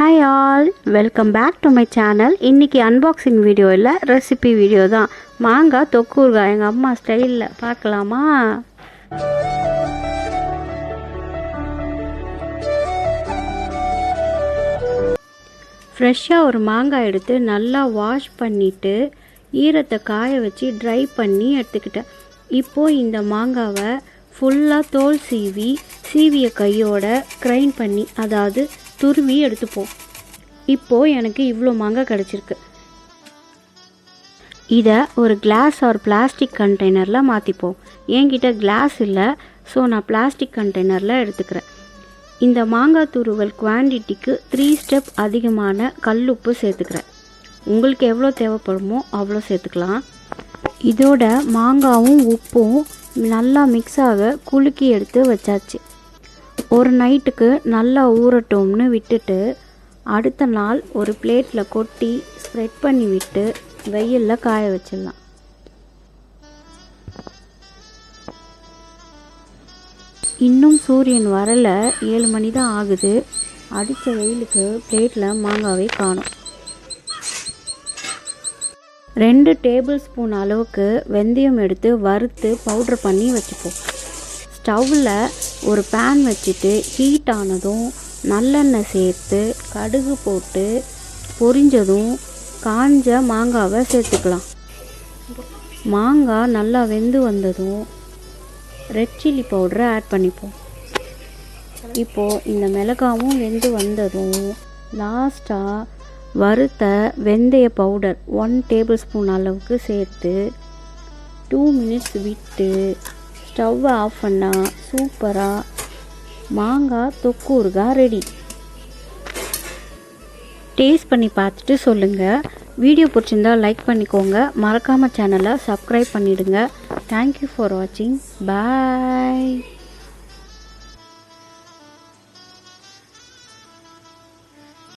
Hi all welcome back to my channel இன்றைக்கி unboxing video இல்லை recipe video தான். மாங்காய் தொக்கூர்காய் எங்கள் அம்மா ஸ்டைலில் பார்க்கலாமா? ஃப்ரெஷ்ஷாக ஒரு மாங்காய் எடுத்து நல்லா வாஷ் பண்ணிவிட்டு ஈரத்தை காய வச்சு ட்ரை பண்ணி எடுத்துக்கிட்டேன். இப்போது இந்த மாங்காவை ஃபுல்லாக தோல் சீவி சீவிய கையோட கிரைண்ட் பண்ணி அதாவது துருவி எடுத்துப்போம். இப்போது எனக்கு இவ்வளோ மாங்காய் கிடச்சிருக்கு. இதை ஒரு கிளாஸ் ஆர் பிளாஸ்டிக் கண்டெய்னரில் மாற்றிப்போம் என்கிட்ட கிளாஸ் இல்லை ஸோ நான் பிளாஸ்டிக் கண்டெய்னரில் எடுத்துக்கிறேன். இந்த மாங்காய் துருவல் குவான்டிட்டிக்கு த்ரீ ஸ்டெப் அதிகமான கல்லுப்பு சேர்த்துக்கிறேன். உங்களுக்கு எவ்வளோ தேவைப்படுமோ அவ்வளோ சேர்த்துக்கலாம். இதோட மாங்காவும் உப்பும் நல்லா மிக்ஸ் ஆக குலுக்கி எடுத்து வச்சாச்சு. ஒரு நைட்டுக்கு நல்லா ஊறட்டும்னு விட்டுட்டு அடுத்த நாள் ஒரு பிளேட்டில் கொட்டி ஸ்ப்ரெட் பண்ணி விட்டு வெயிலில் காய வச்சிடலாம். இன்னும் சூரியன் வரல. ஏழு மணி தான் ஆகுது. அடித்த வெயிலுக்கு பிளேட்டில் மாங்காவே காணும். ரெண்டு டேபிள் ஸ்பூன் அளவுக்கு வெந்தயம் எடுத்து வறுத்து பவுட்ரு பண்ணி வச்சுப்போம். ஸ்டவ்வில் ஒரு பேன் வச்சுட்டு ஹீட் ஆனதும் நல்லெண்ணெய் சேர்த்து கடுகு போட்டு பொரிஞ்சதும் காஞ்ச மாங்காவை சேர்த்துக்கலாம். மாங்காய் நல்லா வெந்து வந்ததும் ரெட் சில்லி பவுடரை ஆட் பண்ணிப்போம். இப்போது இந்த மிளகாவும் வெந்து வந்ததும் லாஸ்ட்டாக வறுத்த வெந்தய பவுடர் ஒன் டேபிள் ஸ்பூன் அளவுக்கு சேர்த்து டூ மினிட்ஸ் விட்டு ஸ்டவ்வை ஆஃப் பண்ணால் சூப்பராக மாங்காய் தொக்கு ஊறுகாய் ரெடி. டேஸ்ட் பண்ணி பார்த்துட்டு சொல்லுங்கள் வீடியோ பிடிச்சிருந்தா லைக் பண்ணிக்கோங்க. மறக்காமல் சேனலை சப்ஸ்கிரைப் பண்ணிவிடுங்க தேங்க்யூ ஃபார் வாட்சிங் பாய்